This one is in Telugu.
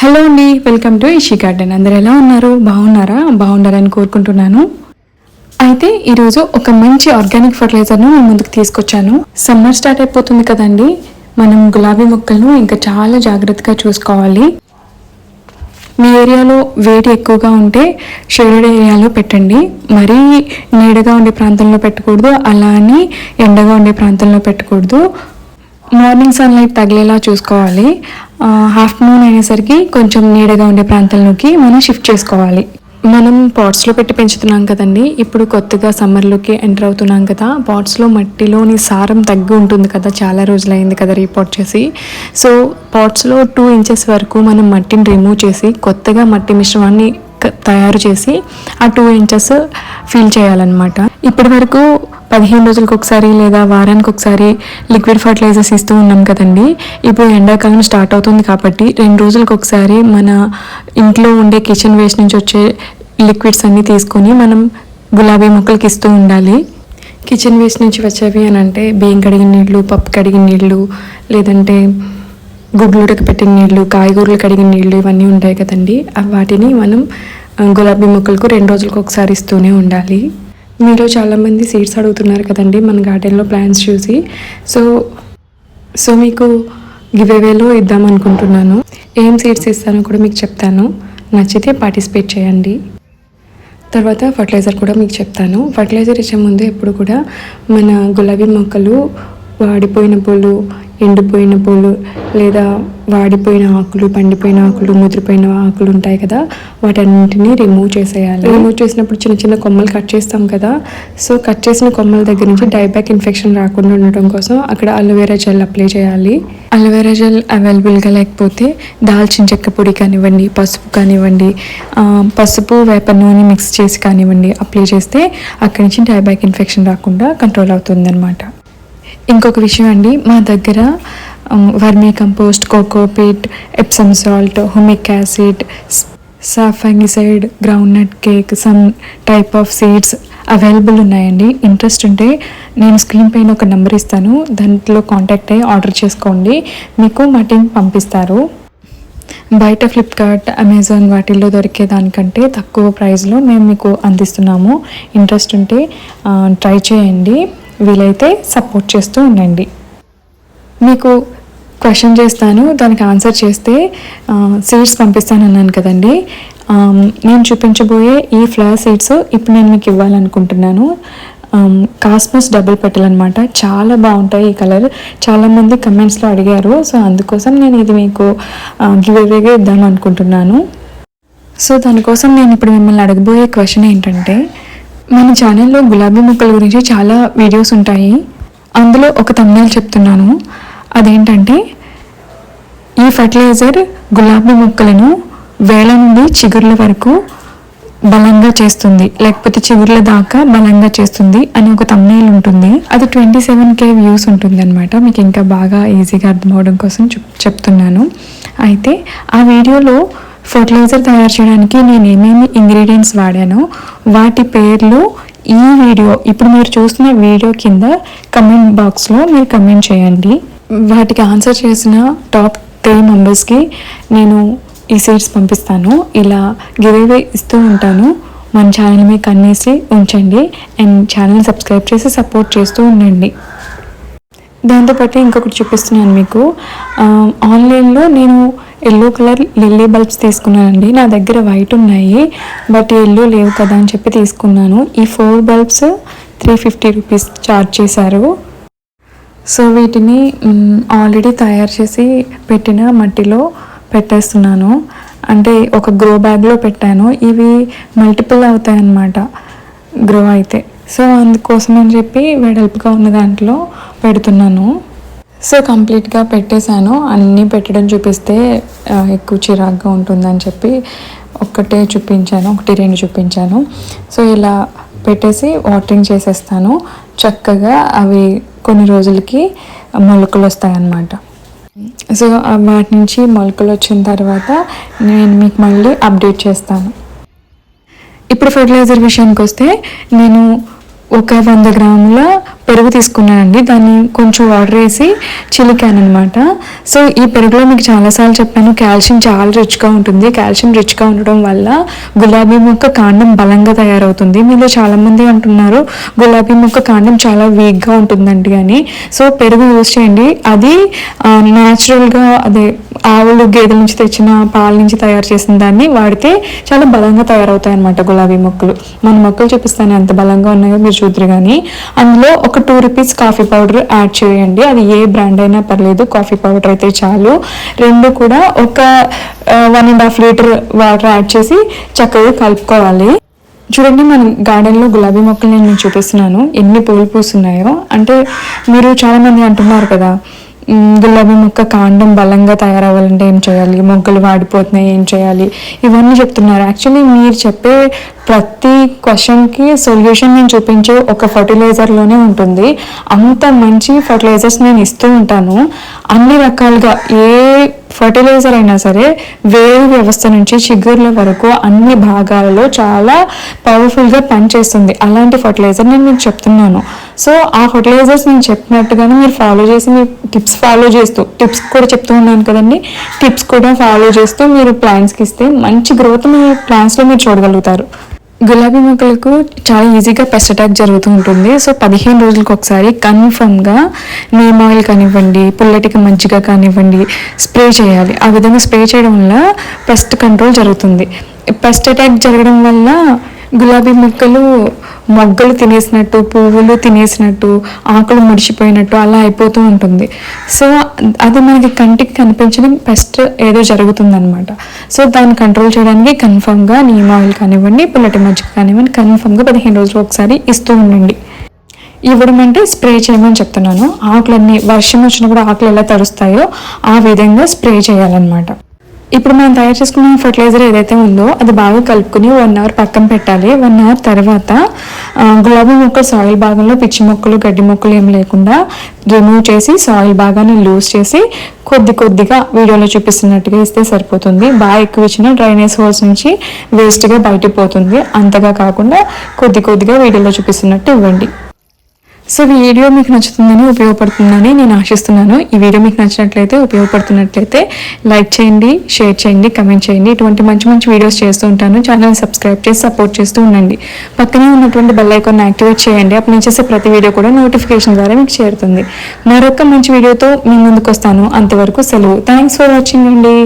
హలో అండి వెల్కమ్ టు ఇషి గార్డెన్ అందరు ఎలా ఉన్నారు? బాగున్నారా? బాగుండాలని కోరుకుంటున్నాను. అయితే ఈరోజు ఒక మంచి ఆర్గానిక్ ఫర్టిలైజర్ను మీ ముందుకు తీసుకొచ్చాను. సమ్మర్ స్టార్ట్ అయిపోతుంది కదండి. మనం గులాబీ మొక్కలను ఇంకా చాలా జాగ్రత్తగా చూసుకోవాలి. మీ ఏరియాలో వేడి ఎక్కువగా ఉంటే షేడెడ్ ఏరియాలో పెట్టండి. మరీ నీడగా ఉండే ప్రాంతంలో పెట్టకూడదు. అలా అని ఎండగా ఉండే ప్రాంతంలో పెట్టకూడదు. మార్నింగ్ సన్లైట్ తగిలేలా చూసుకోవాలి. ఆఫ్టర్నూన్ అనేసరికి కొంచెం నీడగా ఉండే ప్రాంతంలోకి మనం షిఫ్ట్ చేసుకోవాలి. మనం పాట్స్లో పెట్టి పెంచుతున్నాం కదండి. ఇప్పుడు కొత్తగా సమ్మర్లోకి ఎంటర్ అవుతున్నాం కదా. పాట్స్లో మట్టిలోని సారం తగ్గి ఉంటుంది కదా. చాలా రోజులైంది కదా రీపోర్ట్ చేసి. సో పాట్స్లో టూ ఇంచెస్ వరకు మనం మట్టిని రిమూవ్ చేసి కొత్తగా మట్టి మిశ్రమాన్ని తయారు చేసి ఆ టూ ఇంచెస్ ఫిల్ చేయాలన్నమాట. ఇప్పటి వరకు పదిహేను రోజులకు ఒకసారి లేదా వారానికి ఒకసారి లిక్విడ్ ఫర్టిలైజర్స్ ఇస్తూ ఉన్నాం కదండి. ఇప్పుడు ఎండాకాలం స్టార్ట్ అవుతుంది కాబట్టి రెండు రోజులకు ఒకసారి మన ఇంట్లో ఉండే కిచెన్ వేస్ట్ నుంచి వచ్చే లిక్విడ్స్ అన్నీ తీసుకొని మనం గులాబీ మొక్కలకి ఇస్తూ ఉండాలి. కిచెన్ వేస్ట్ నుంచి వచ్చేవి అని అంటే బియ్యం కడిగిన నీళ్ళు పప్పు కడిగిన నీళ్ళు లేదంటే గుడ్లుడకి పెట్టిన నీళ్ళు కాయగూరలు కడిగిన నీళ్ళు ఇవన్నీ ఉంటాయి కదండి. వాటిని మనం గులాబీ మొక్కలకు రెండు రోజులకు ఒకసారి ఇస్తూనే ఉండాలి. మీలో చాలామంది సీడ్స్ అడుగుతున్నారు కదండి మన గార్డెన్లో ప్లాంట్స్ చూసి. సో సో మీకు గివేవేలో ఇద్దాం అనుకుంటున్నాను. ఏం సీడ్స్ ఇస్తానో కూడా మీకు చెప్తాను. నచ్చితే పార్టిసిపేట్ చేయండి. తర్వాత ఫర్టిలైజర్ కూడా మీకు చెప్తాను. ఫర్టిలైజర్ ఇచ్చే ముందు ఎప్పుడు కూడా మన గులాబీ మొక్కలు వాడిపోయిన పూలు ఎండిపోయిన పూలు లేదా వాడిపోయిన ఆకులు పండిపోయిన ఆకులు ముదిరిపోయిన ఆకులు ఉంటాయి కదా వాటన్నింటినీ రిమూవ్ చేసేయాలి. రిమూవ్ చేసినప్పుడు చిన్న చిన్న కొమ్మలు కట్ చేస్తాం కదా సో కట్ చేసిన కొమ్మల దగ్గర నుంచి డైబ్యాక్ ఇన్ఫెక్షన్ రాకుండా ఉండటం కోసం అక్కడ అలోవెరా జెల్ అప్లై చేయాలి. అలోవెరా జెల్ అవైలబుల్గా లేకపోతే దాల్చిన చెక్క పొడి కానివ్వండి పసుపు కానివ్వండి పసుపు వేప నూనె మిక్స్ చేసి కానివ్వండి అప్లై చేస్తే అక్కడి నుంచి డైబ్యాక్ ఇన్ఫెక్షన్ రాకుండా కంట్రోల్ అవుతుంది ఇంకొక విషయం అండి. మా దగ్గర vermicompost cocopeat Epsom salt humic acid సాఫంగిసైడ్ groundnut cake some type of seeds available ఉన్నాయండి. ఇంట్రెస్ట్ ఉంటే నేను స్క్రీన్ పైన ఒక నెంబర్ ఇస్తాను. దాంట్లో కాంటాక్ట్ అయ్యి ఆర్డర్ చేసుకోండి. మీకు మా టీం పంపిస్తారు. బయట ఫ్లిప్కార్ట్ అమెజాన్ వాటిల్లో దొరికే దానికంటే తక్కువ ప్రైస్లో మేము మీకు అందిస్తున్నాము. ఇంట్రెస్ట్ ఉంటే ట్రై చేయండి. వీలైతే సపోర్ట్ చేస్తూ ఉండండి. మీకు క్వశ్చన్ చేస్తాను దానికి ఆన్సర్ చేస్తే సీడ్స్ పంపిస్తాను అన్నాను కదండి. నేను చూపించబోయే ఈ ఫ్లవర్ సీడ్స్ ఇప్పుడు నేను మీకు ఇవ్వాలనుకుంటున్నాను. కాస్మస్ డబుల్ పెటల్ అనమాట చాలా బాగుంటాయి ఈ కలర్. చాలామంది కమెంట్స్లో అడిగారు సో అందుకోసం నేను ఇది మీకు గివ్ అవేగా ఇద్దాం అనుకుంటున్నాను సో దానికోసం నేను ఇప్పుడు మిమ్మల్ని అడగబోయే క్వశ్చన్ ఏంటంటే మన ఛానల్లో గులాబీ మొక్కల గురించి చాలా వీడియోస్ ఉంటాయి. అందులో ఒక తమిళ చెప్తున్నాను. అదేంటంటే ఈ ఫర్టిలైజర్ గులాబీ మొక్కలను వేల నుండి చిగుర్ల వరకు బలంగా చేస్తుంది. లేకపోతే చిగుర్ల దాకా బలంగా చేస్తుంది అని ఒక తమ్నేల్ ఉంటుంది. అది ట్వంటీ సెవెన్ కే వ్యూస్ ఉంటుంది అనమాట మీకు ఇంకా బాగా ఈజీగా అర్థమవడం కోసం చెప్ చెప్తున్నాను. అయితే ఆ వీడియోలో ఫర్టిలైజర్ తయారు చేయడానికి నేను ఏమేమి ఇంగ్రీడియంట్స్ వాడానో వాటి పేర్లు ఈ వీడియో ఇప్పుడు మీరు చూస్తున్న వీడియో కింద కమెంట్ బాక్స్లో మీరు కమెంట్ చేయండి. వాటికి ఆన్సర్ చేసిన టాప్ త్రీ మెంబర్స్కి నేను ఈ సీట్స్ పంపిస్తాను. ఇలా గివేవే ఇస్తూ ఉంటాను. మన ఛానల్ మీకు అన్నేసి ఉంచండి. అండ్ ఛానల్ సబ్స్క్రైబ్ చేసి సపోర్ట్ చేస్తూ ఉండండి. దాంతోపాటు ఇంకొకటి చూపిస్తున్నాను మీకు. ఆన్లైన్లో నేను ఎల్లో కలర్ లిల్లీ బల్బ్స్ తీసుకున్నానండి. నా దగ్గర వైట్ ఉన్నాయి. బట్ ఎల్లో లేవు కదా అని చెప్పి తీసుకున్నాను. ఈ four bulbs three fifty rupees charge చేశారు. సో వీటిని ఆల్రెడీ తయారు చేసి పెట్టిన మట్టిలో పెట్టేస్తున్నాను. అంటే ఒక గ్రో బ్యాగ్లో పెట్టాను. ఇవి మల్టిపుల్ అవుతాయి అన్నమాట గ్రో అయితే. సో అందుకోసం అని చెప్పి వెడల్పుగా ఉన్న దాంట్లో పెడుతున్నాను. సో కంప్లీట్గా పెట్టేశాను. అన్నీ పెట్టడం చూపిస్తే ఎక్కువ చిరాగ్గా ఉంటుందని చెప్పి ఒక్కటే చూపించాను. ఒకటి రెండు చూపించాను. సో ఇలా పెట్టేసి వాటరింగ్ చేసేస్తాను. చక్కగా అవి కొన్ని రోజులకి మొలకలు వస్తాయన్నమాట. సో వాటి నుంచి మొలకలు వచ్చిన తర్వాత నేను మీకు మళ్ళీ అప్డేట్ చేస్తాను. ఇప్పుడు ఫెర్టిలైజర్ విషయానికి వస్తే నేను ఒక వంద గ్రాముల పెరుగు తీసుకున్నానండి. దాన్ని కొంచెం వాటర్ వేసి చిలికాను అనమాట సో ఈ పెరుగులో మీకు చాలాసార్లు చెప్పాను కాల్షియం చాలా రిచ్గా ఉంటుంది. కాల్షియం రిచ్గా ఉండడం వల్ల గులాబీ మొక్క కాండం బలంగా తయారవుతుంది. మీలో చాలామంది అంటున్నారు గులాబీ మొక్క కాండం చాలా వీక్గా ఉంటుందండి అని. సో పెరుగు యూస్ చేయండి. అది న్యాచురల్గా అదే ఆవులు గేదెల నుంచి తెచ్చిన పాల నుంచి తయారు చేసిన దాన్ని వాడితే చాలా బలంగా తయారవుతాయి అనమాట గులాబీ మొక్కలు. మన మొక్కలు చూపిస్తాను ఎంత బలంగా ఉన్నాయో మీరు చూద్దరు కానీ అందులో ఒక two rupees coffee powder add చేయండి. అది ఏ బ్రాండ్ అయినా పర్లేదు కాఫీ పౌడర్ అయితే చాలు. రెండు కూడా ఒక one and half litre water add చేసి చక్కగా కలుపుకోవాలి. చూడండి మన గార్డెన్లో గులాబీ మొక్కలు నేను చూపిస్తున్నాను. ఎన్ని పూలు పూస్తున్నాయో. అంటే మీరు చాలామంది అంటున్నారు కదా గులాబీ మొక్క కాండం బలంగా తయారవ్వాలంటే ఏం చేయాలి? మొగ్గలు వాడిపోతున్నాయి ఏం చేయాలి? ఇవన్నీ చెప్తున్నారు. యాక్చువల్లీ మీరు చెప్పే ప్రతి క్వశ్చన్కి సొల్యూషన్ నేను చూపించే ఒక ఫర్టిలైజర్లోనే ఉంటుంది. అంత మంచి ఫర్టిలైజర్స్ నేను ఇస్తూ ఉంటాను. అన్ని రకాలుగా ఏ ఫర్టిలైజర్ అయినా సరే వేరు వ్యవస్థ నుంచి చిగుర్ల వరకు అన్ని భాగాలలో చాలా పవర్ఫుల్గా పనిచేస్తుంది. అలాంటి ఫర్టిలైజర్ నేను మీకు చెప్తున్నాను. సో ఆ ఫర్టిలైజర్స్ నేను చెప్పినట్టుగానే మీరు ఫాలో చేసి మీ టిప్స్ ఫాలో చేస్తూ టిప్స్ కూడా చెప్తూ ఉన్నాను కదండి. టిప్స్ కూడా ఫాలో చేస్తూ మీరు ప్లాంట్స్కి ఇస్తే మంచి గ్రోత్ మీ ప్లాంట్స్లో మీరు చూడగలుగుతారు. గులాబీ మొక్కలకు చాలా ఈజీగా పెస్ట్ అటాక్ జరుగుతూ ఉంటుంది సో పదిహేను రోజులకు ఒకసారి కన్ఫర్మ్గా నీమ్ ఆయిల్ కానివ్వండి పుల్లటికి మంచిగా కానివ్వండి స్ప్రే చేయాలి. ఆ విధంగా స్ప్రే చేయడం వల్ల పెస్ట్ కంట్రోల్ జరుగుతుంది. పెస్ట్ అటాక్ జరగడం వల్ల గులాబీ మొక్కలు మొగ్గలు తినేసినట్టు పువ్వులు తినేసినట్టు ఆకులు ముడిచిపోయినట్టు అలా అయిపోతూ ఉంటుంది. సో అది మనకి కంటికి కనిపించడం పెస్ట్ ఏదో జరుగుతుందనమాట సో దాన్ని కంట్రోల్ చేయడానికి కన్ఫర్మ్గా నీమ్ ఆయిల్ కానివ్వండి పుల్లటి మజ్జిగ కానివ్వండి కన్ఫామ్గా పదిహేను రోజులు ఒకసారి ఇస్తూ ఉండండి. ఇవ్వడం అంటే స్ప్రే చేయమని చెప్తున్నాను. ఆకులన్నీ వర్షం వచ్చినప్పుడు ఆకులు ఎలా తడుస్తాయో ఆ విధంగా స్ప్రే చేయాలన్నమాట. ఇప్పుడు మనం తయారు చేసుకున్న ఫర్టిలైజర్ ఏదైతే ఉందో అది బాగా కలుపుకుని వన్ అవర్ పక్కన పెట్టాలి. వన్ అవర్ తర్వాత గులాబీ మొక్కలు సాయిల్ భాగంలో పిచ్చి మొక్కలు గడ్డి మొక్కలు ఏం లేకుండా రిమూవ్ చేసి సాయిల్ భాగాన్ని లూజ్ చేసి కొద్ది కొద్దిగా వీడియోలో చూపిస్తున్నట్టుగా ఇస్తే సరిపోతుంది. బాగా ఎక్కువ ఇచ్చిన డ్రైనేజ్ హోల్స్ నుంచి వేస్ట్గా బయటపోతుంది అంతగా కాకుండా కొద్ది కొద్దిగా వీడియోలో చూపిస్తున్నట్టు ఇవ్వండి. సో ఈ వీడియో మీకు నచ్చుతుందని ఉపయోగపడుతుందని నేను ఆశిస్తున్నాను. ఈ వీడియో మీకు నచ్చినట్లయితే ఉపయోగపడుతున్నట్లయితే లైక్ చేయండి షేర్ చేయండి కమెంట్ చేయండి. ఇటువంటి మంచి మంచి వీడియోస్ చేస్తూ ఉంటాను. ఛానల్ సబ్స్క్రైబ్ చేసి సపోర్ట్ చేస్తూ ఉండండి. పక్కనే ఉన్నటువంటి బెల్ ఐకాన్ యాక్టివేట్ చేయండి. అప్పుడు నేను చేసే ప్రతి వీడియో కూడా నోటిఫికేషన్ ద్వారా మీకు చేరుతుంది. మరొక మంచి వీడియోతో మీ ముందుకు వస్తాను అంతవరకు సెలవు. థ్యాంక్స్ ఫర్ వాచింగ్ అండి.